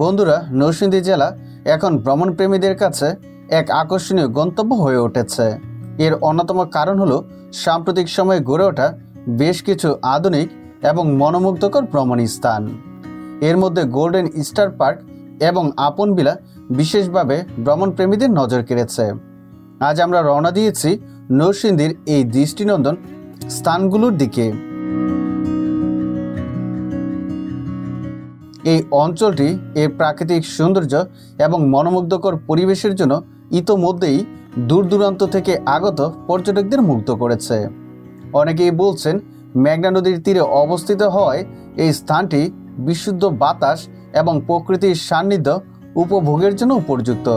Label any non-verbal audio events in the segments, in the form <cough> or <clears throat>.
বন্ধুরা, নরসিংদী জেলা এখন ভ্রমণপ্রেমীদের কাছে এক আকর্ষণীয় গন্তব্য হয়ে উঠেছে। এর অন্যতম কারণ হলো সাম্প্রতিক সময়ে গড়ে ওঠা বেশ কিছু আধুনিক এবং মনোমুগ্ধকর ভ্রমণ স্থান এর মধ্যে গোল্ডেন স্টার পার্ক এবং আপন বিলা বিশেষভাবে ভ্রমণপ্রেমীদের নজর কেড়েছে। আজ আমরা রওনা দিয়েছি নরসিংদীর এই দৃষ্টিনন্দন স্থানগুলোর দিকে। এই অঞ্চলটি এর প্রাকৃতিক সৌন্দর্য এবং মনোমুগ্ধকর পরিবেশের জন্য ইতোমধ্যেই দূর দূরান্ত থেকে আগত পর্যটকদের মুগ্ধ করেছে। অনেকেই বলছেন, মেঘনা নদীর তীরে অবস্থিত হওয়ায় এই স্থানটি বিশুদ্ধ বাতাস এবং প্রকৃতির সান্নিধ্য উপভোগের জন্য উপযুক্ত।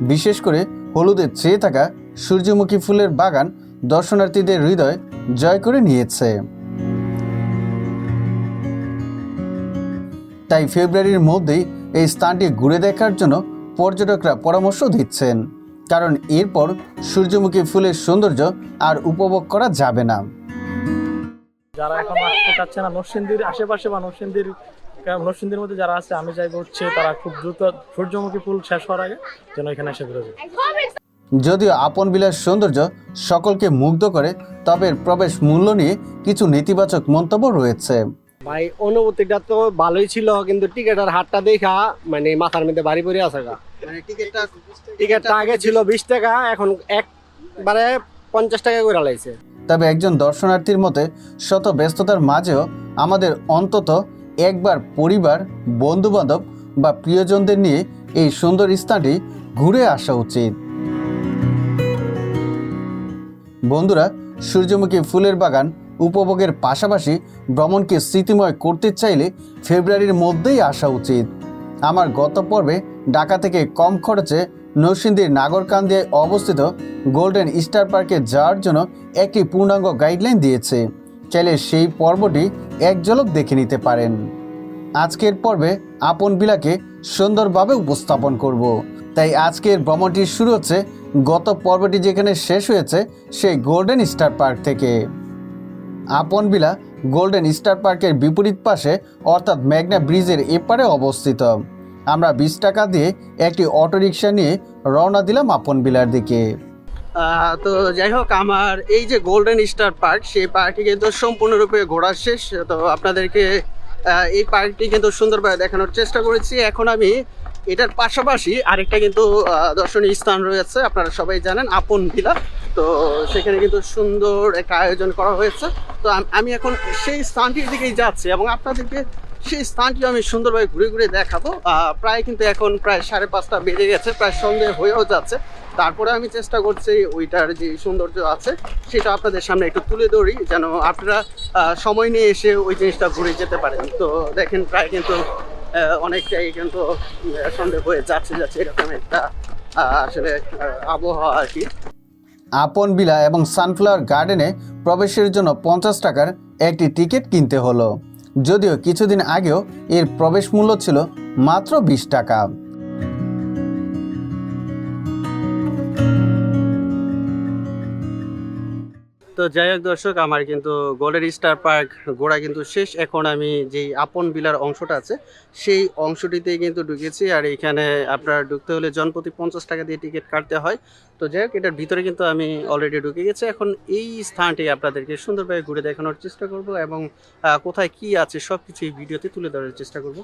বিশেষ করে হলুদে চেয়ে থাকা সূর্যমুখী ফুলের বাগান দর্শনার্থীদের হৃদয় জয় করে নিয়েছে। তাই ফেব্রুয়ারির মধ্যেই এই স্থানটি ঘুরে দেখার জন্য পর্যটকরা পরামর্শ দিচ্ছেন। কারণ এরপর সূর্যমুখী ফুলের সৌন্দর্য আর উপভোগ করা যাবে না। যারা এখন আসতে চাচ্ছে না নরসিংদীর আশেপাশে বা নরসিংদীর নরসিংদীর মধ্যে যারা আছে আমি যাই হচ্ছে তারা খুব দ্রুত সূর্যমুখী ফুল শেষ হওয়ার আগে যেন এখানে এসে ঘুরে যায়। যদিও আপন বিলাস সৌন্দর্য সকলকে মুগ্ধ করে তবে প্রবেশ মূল্য নিয়ে কিছু নেতিবাচক মন্তব্য রয়েছে। ভাই অনুভূতিটা তো ভালোই ছিল কিন্তু টিকেটের হাটটা দেখা মানে মাথার মধ্যে বাড়ি পড়ে আছে গা। টিকেটটা আগে ছিল বিশ টাকা এখন একবারে পঞ্চাশ টাকা করে লাইছে তবে একজন দর্শনার্থীর মতে শত ব্যস্ততার মাঝেও আমাদের অন্তত একবার পরিবার বন্ধুবান্ধব বা প্রিয়জনদের নিয়ে এই সুন্দর স্থানটি ঘুরে আসা উচিত। বন্ধুরা সূর্যমুখী ফুলের বাগান উপভোগের পাশাপাশি ভ্রমণকে স্মৃতিময় করতে চাইলে ফেব্রুয়ারির মধ্যেই আসা উচিত। আমার গত পর্বে ঢাকা থেকে কম খরচে নরসিংদীর নাগরকান্দিয়ায় অবস্থিত গোল্ডেন স্টার পার্কে যাওয়ার জন্য একটি পূর্ণাঙ্গ গাইডলাইন দিয়েছে। চাইলে সেই পর্বটি এক ঝলক দেখে নিতে পারেন। আজকের পর্বে আপন বিলাকে সুন্দরভাবে উপস্থাপন করব। তাই আজকের ভ্রমণটি শুরু হচ্ছে গত পর্বটি যেখানে শেষ হয়েছে সেই গোল্ডেন স্টার পার্ক থেকে। আপন বিলা গোল্ডেন স্টার পার্কের বিপরীত পাশে, অর্থাৎ ম্যাগনা ব্রিজের এপারে অবস্থিত। আমরা বিশ টাকা দিয়ে একটি অটোরিকশা নিয়ে রওনা দিলাম আপন বিলার দিকে। তো যাই হোক, আমার এই যে গোল্ডেন স্টার পার্ক সেই পার্কটি কিন্তু সম্পূর্ণরূপে ঘোরা শেষ। তো আপনাদেরকে এই পার্কটি কিন্তু সুন্দরভাবে দেখানোর চেষ্টা করেছি। এখন আমি এটার পাশাপাশি আরেকটা কিন্তু দর্শনীয় স্থান রয়েছে, আপনারা সবাই জানেন, আপন ভিলা তো সেখানে কিন্তু সুন্দর একটা আয়োজন করা হয়েছে। তো আমি এখন সেই স্থানটির দিকেই যাচ্ছি এবং আপনাদেরকে সেই স্থানটি আমি সুন্দরভাবে ঘুরে ঘুরে দেখাবো। প্রায় কিন্তু এখন প্রায় সাড়ে পাঁচটা বেজে গেছে, প্রায় সন্ধে হয়েও যাচ্ছে। তারপরে আমি চেষ্টা করছি ওইটার যে সৌন্দর্য আছে, সেটা আপনাদের সামনে একটু তুলে ধরি, যেন আপনারা সময় নিয়ে এসে ওই জিনিসটা ঘুরে যেতে পারেন। তো দেখেন, প্রায় কিন্তু অনেকটাই কিন্তু সন্ধে হয়ে যাচ্ছে যাচ্ছে এরকম একটা আসলে আবহাওয়া আর কি। আপন বিলা এবং সানফ্লাওয়ার গার্ডেনে প্রবেশের জন্য পঞ্চাশ টাকার একটি টিকিট কিনতে হলো। যদিও কিছুদিন আগেও এর প্রবেশ মূল্য ছিল মাত্র বিশ টাকা। তো যাই হোক দর্শক, আমার কিন্তু গোল্ডেন স্টার পার্ক ঘোরা কিন্তু শেষ। এখন আমি যেই আপন বিলার অংশটা আছে, সেই অংশটিতেই কিন্তু ঢুকেছি। আর এখানে আপনার ঢুকতে হলে জনপ্রতি পঞ্চাশ টাকা দিয়ে টিকিট কাটতে হয়। তো যাই হোক, এটার ভিতরে কিন্তু আমি অলরেডি ঢুকে গেছি। এখন এই স্থানটি আপনাদেরকে সুন্দরভাবে ঘুরে দেখানোর চেষ্টা করব এবং কোথায় কি আছে সব কিছু এই ভিডিওতে তুলে ধরার চেষ্টা করব।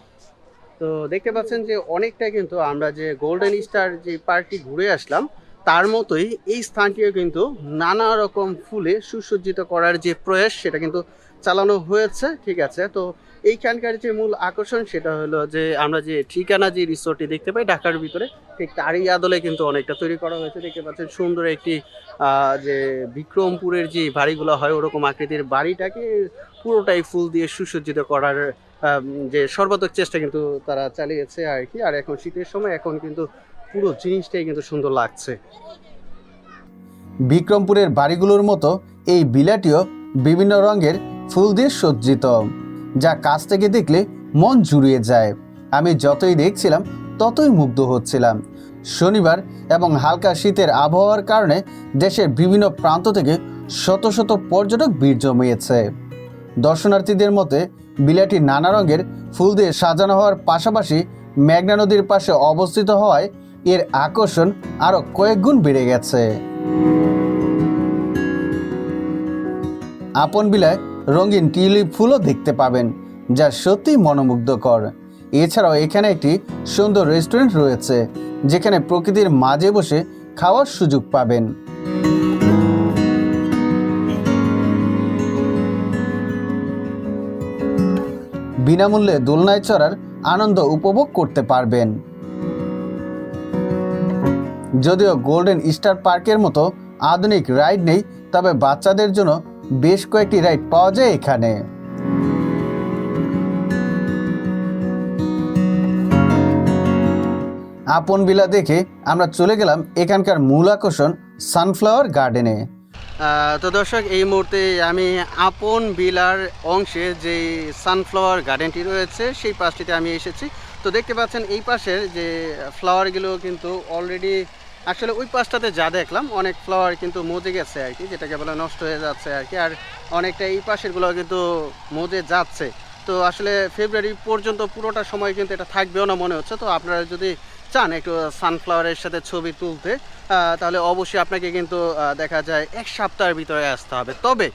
তো দেখতে পাচ্ছেন যে অনেকটা কিন্তু আমরা যে গোল্ডেন স্টার যে পার্কটি ঘুরে আসলাম তার মতোই এই স্থানটিও কিন্তু নানা রকম ফুলে সুসজ্জিত করার যে প্রয়াস, সেটা কিন্তু চালানো হয়েছে। ঠিক আছে, তো এইখানকার যে মূল আকর্ষণ, সেটা হলো যে আমরা যে ঠিকানা যে রিসোর্টটি দেখতে পাই ঢাকার ভিতরে, ঠিক তারই আদলে কিন্তু অনেকটা তৈরি করা হয়েছে। দেখতে পাচ্ছেন সুন্দর একটি যে বিক্রমপুরের যে বাড়িগুলো হয়, ওরকম আকৃতির বাড়িটাকে পুরোটাই ফুল দিয়ে সুসজ্জিত করার যে সর্বাত্মক চেষ্টা কিন্তু তারা চালিয়েছে আর কি। আর এখন শীতের সময়, এখন কিন্তু পুরো জিনিসটাই কিন্তু সুন্দর লাগছে। বিক্রমপুরের বাড়িগুলোর মতো এই বিলাটিও বিভিন্ন রঙের ফুল দিয়ে সজ্জিত, যা কাছ থেকে দেখলে মন জুড়িয়ে যায়। আমি যতই দেখছিলাম, ততই মুগ্ধ হচ্ছিলাম। শনিবার এবং হালকা শীতের আবহাওয়ার কারণে দেশের বিভিন্ন প্রান্ত থেকে শত শত পর্যটক ভিড় জমিয়েছে। দর্শনার্থীদের মতে, বিলাটি নানা রঙের ফুল দিয়ে সাজানো হওয়ার পাশাপাশি মেঘনা নদীর পাশে অবস্থিত হওয়ায় এর আকর্ষণ আরও কয়েক গুণ বেড়ে গেছে। আপন বিলায় রঙিন টিউলিপ ফুলও দেখতে পাবেন, যা সত্যি মনোমুগ্ধকর। এছাড়াও এখানে একটি সুন্দর রেস্টুরেন্ট রয়েছে, যেখানে প্রকৃতির মাঝে বসে খাওয়ার সুযোগ পাবেন। বিনামূল্যে দোলনায় চড়ার আনন্দ উপভোগ করতে পারবেন। যদিও গোল্ডেন স্টার পার্কের মতো আধুনিক রাইড নেই, তবে বাচ্চাদের জন্য বেশ কয়েকটি রাইড পাওয়া যায় এখানে। আপন বিলা দেখে আমরা চলে গেলাম এখানকার মূল আকর্ষণ সানফ্লাওয়ার গার্ডেনে তো দর্শক, এই মুহূর্তে আমি আপন বিলার অংশে যে সানফ্লাওয়ার গার্ডেনটি রয়েছে, সেই পাশটিতে আমি এসেছি। তো দেখতে পাচ্ছেন এই পাশের যে ফ্লাওয়ারগুলো কিন্তু অলরেডি আসলে ওই পাশটাতে যা দেখলাম, অনেক ফ্লাওয়ার কিন্তু মজে গেছে আর কি, যেটাকে বলে নষ্ট হয়ে যাচ্ছে আর কি, আর অনেকটা এই পাশেরগুলো কিন্তু মজে যাচ্ছে। তো আসলে ফেব্রুয়ারি পর্যন্ত পুরোটা সময় কিন্তু এটা থাকবেও না মনে হচ্ছে, তো আপনারা যদি চান একটু সানফ্লাওয়ারের সাথে ছবি তুলতে তাহলে অবশ্যই আপনাকে কিন্তু দেখা যায় এক সপ্তাহের ভিতরে আসতে হবে। তবে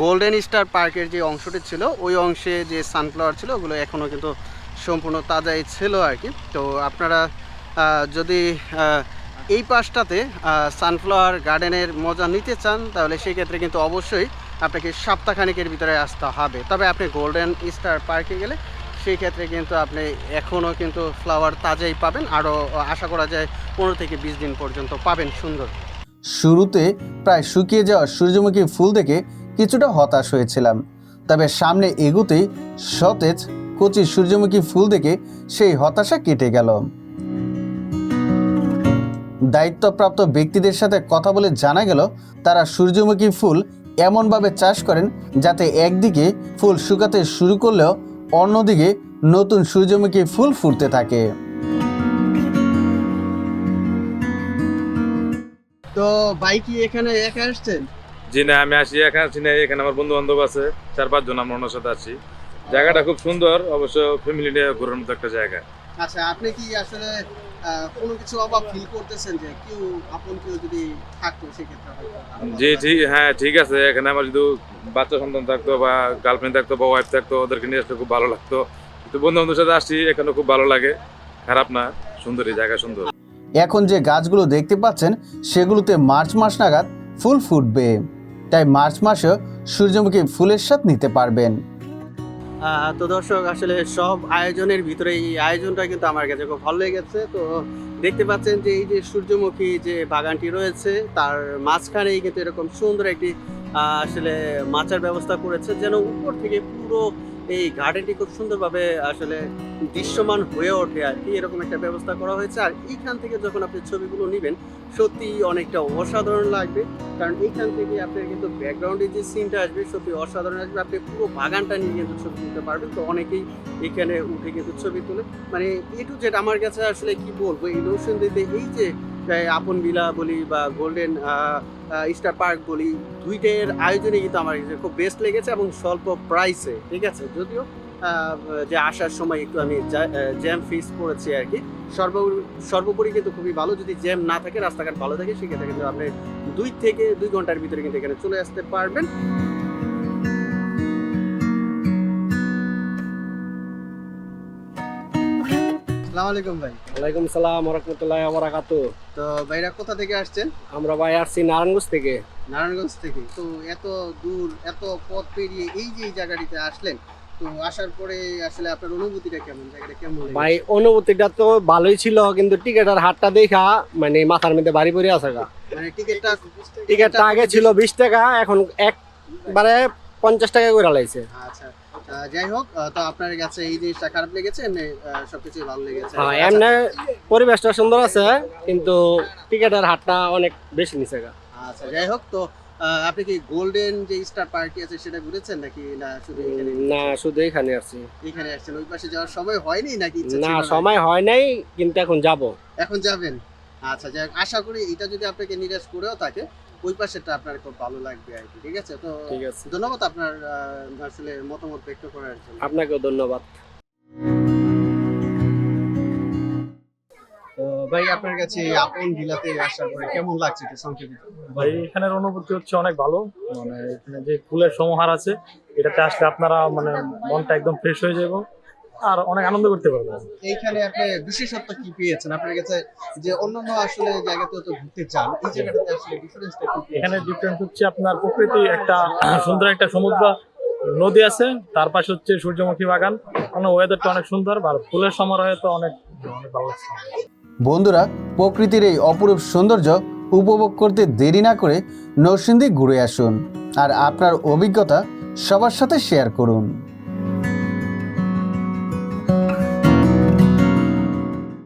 গোল্ডেন স্টার পার্কের যে অংশটি ছিল, ওই অংশে যে সানফ্লাওয়ার ছিল, ওগুলো এখনও কিন্তু সম্পূর্ণ তাজাই ছিল আর কি। তো আপনারা যদি এই পাশটাতে সানফ্লাওয়ার গার্ডেনের মজা নিতে চান, তাহলে সেক্ষেত্রে কিন্তু অবশ্যই আপনাকে সপ্তাহখানেকের ভিতরে আসতে হবে। তবে আপনি গোল্ডেন স্টার পার্কে গেলে সেই ক্ষেত্রে কিন্তু আপনি এখনও কিন্তু ফ্লাওয়ার তাজাই পাবেন। আরও আশা করা যায় পনেরো থেকে বিশ দিন পর্যন্ত পাবেন সুন্দর। শুরুতে প্রায় শুকিয়ে যাওয়া সূর্যমুখী ফুল দেখে কিছুটা হতাশ হয়েছিলাম। তবে সামনে এগুতেই সতেজ কচি সূর্যমুখী ফুল দেখে সেই হতাশা কেটে গেল। দায়িত্বপ্রাপ্ত ব্যক্তিদের সাথে কথা বলে জানা গেল তারা সূর্যমুখী ফুল এমনভাবে চাষ করেন যাতে একদিকে ফুল শুকাতে শুরু করলেও অন্যদিকে নতুন সূর্যমুখী ফুল ফুটতে থাকে। তো বাইকি এখানে একা আসছেন? জি না আমি আসি এখানে আছি না এখানে আমার বন্ধু বান্ধব আছে চার পাঁচজন আমরা ওনার সাথে আছি। জায়গাটা খুব সুন্দর অবশ্য ফ্যামিলি নিয়ে ঘোরার মতো একটা জায়গা। আচ্ছা আপনি কি আসলে কোনো কিছু অভাব ফিল করতেছেন যে কেউ আপন কেউ যদি থাকতো সেক্ষেত্রে জি ঠিক হ্যাঁ ঠিক আছে। এখানে আমার যদি বাচ্চা সন্তান থাকতো বা গার্লফ্রেন্ড থাকতো বা ওয়াইফ থাকতো ওদেরকে নিয়ে আসতে খুব ভালো লাগতো। তো বন্ধু বান্ধবের সাথে আসছি এখানে খুব ভালো লাগে। খারাপ না সুন্দর এই জায়গা সুন্দর। এখন যে গাছগুলো দেখতে পাচ্ছেন সেগুলোতে মার্চ মাস নাগাদ ফুল ফুটবে। তাই মার্চ মাসেও সূর্যমুখী ফুলের স্বাদ নিতে পারবেন। তো দর্শক, আসলে সব আয়োজনের ভিতরে এই আয়োজনটা কিন্তু আমার কাছে খুব ভালো লেগেছে। তো দেখতে পাচ্ছেন যে এই যে সূর্যমুখী যে বাগানটি রয়েছে, তার মাঝখানেই কিন্তু এরকম সুন্দর একটি আসলে মাচার ব্যবস্থা করেছে, যেন উপর থেকে পুরো এই গার্ডেনটি খুব সুন্দরভাবে আসলে দৃশ্যমান হয়ে ওঠে আর কি। এরকম একটা ব্যবস্থা করা হয়েছে। আর এইখান থেকে যখন আপনি ছবিগুলো নেবেন সত্যি অনেকটা অসাধারণ লাগবে। কারণ এইখান থেকে আপনার কিন্তু ব্যাকগ্রাউন্ডে যে সিনটা আসবে সত্যি অসাধারণ আসবে আপনি পুরো বাগানটা নিয়ে কিন্তু ছবি তুলতে পারবেন। তো অনেকেই এখানে উঠে কিন্তু ছবি তোলে মানে এ টু জেড আমার কাছে আসলে কি বলব, এই নৌসেন্দিতে এই যে আপন বিলা বলি বা গোল্ডেন স্টার পার্ক বলি, দুইটার আয়োজনে কিন্তু আমার খুব বেস্ট লেগেছে এবং স্বল্প প্রাইসে ঠিক আছে? যদিও যে আসার সময় একটু আমি জ্যাম ফিস করেছি আর কি, সর্ব, সর্বোপরি কিন্তু খুবই ভালো। যদি জ্যাম না থাকে, রাস্তাঘাট ভালো থাকে, সেক্ষেত্রে কিন্তু আপনি দুই থেকে দুই ঘণ্টার ভিতরে কিন্তু এখানে চলে আসতে পারবেন। আসসালামু আলাইকুম ভাই। ওয়ালাইকুম সালাম রহমতুল্লাহ বরাকাতু তো ভাইরা কোথা থেকে আসছেন? আমরা ভাই আসছি নারায়ণগঞ্জ থেকে। নারায়ণগঞ্জ থেকে। তো এত দূর এত পথ পেরিয়ে এই যে এই জায়গাটিতে আসলেন তো আসার পরে আসলে আপনার অনুভূতিটা কেমন? জায়গাটা কেমন ভাই অনুভূতিটা তো ভালোই ছিল কিন্তু টিকেটের হাটটা দেখা মানে মাথার মধ্যে বাড়ি পড়ে গা। মানে টিকিটটা টিকেটটা আগে ছিল বিশ টাকা এখন একবারে পঞ্চাশ টাকা করে লাইছে। আচ্ছা। যাই হোক তো আপনার কাছে এই জিনিসটা খারাপ লেগেছে? এমনি আহ, ভালো লেগেছে? হ্যাঁ এমনি পরিবেশটা সুন্দর আছে কিন্তু টিকেটের হাটটা অনেক বেশি নিচে আচ্ছা যাই হোক তো আপনি কি গোল্ডেন যে স্টার পার্টি আছে সেটা ঘুরেছেন নাকি না শুধু এখানে? না শুধু এখানে আসছি এখানে আসছেন ওই পাশে যাওয়ার সময় হয়নি নাকি? না সময় হয় নাই কিন্তু এখন যাব। এখন যাবেন। আচ্ছা যাই হোক, আশা করি এটা যদি আপনাকে নিরাশ করেও থাকে ওই পাশেটা আপনার খুব ভালো লাগবে আর কি ঠিক আছে? তো ঠিক আছে। ধন্যবাদ আপনার আহ, আসলে মতামত ব্যক্ত করার জন্য। আপনাকেও ধন্যবাদ। ভাই আপনার কাছে আপন ভিলাতে আসার পরে কেমন লাগছে এটা সংক্ষেপে ভাই এখানের অনুভূতি হচ্ছে অনেক ভালো। মানে এখানে যে ফুলের সমাহার আছে এটাতে আসলে আপনারা মানে মনটা একদম ফ্রেশ হয়ে যাবে। আর অনেক আনন্দ করতে পারবেন এইখানে আপনি বিশেষত্ব কি পেয়েছেন? আপনার কাছে যে অন্যান্য আসলে জায়গাতে তো ঘুরতে চান এই জায়গাটাতে আসলে ডিফারেন্সটা কি পেয়েছেন? এখানে ডিফারেন্স হচ্ছে আপনার প্রকৃতি একটা <clears throat> সুন্দর একটা সমুদ্র নদী আছে তার পাশে হচ্ছে সূর্যমুখী বাগান। মানে ওয়েদারটা অনেক সুন্দর আর ফুলের সমারোহে তো অনেক অনেক ভালো লাগছে বন্ধুরা প্রকৃতির এই অপরূপ সৌন্দর্য উপভোগ করতে দেরি না করে নরসিংদী ঘুরে আসুন। আর আপনার অভিজ্ঞতা সবার সাথে শেয়ার করুন।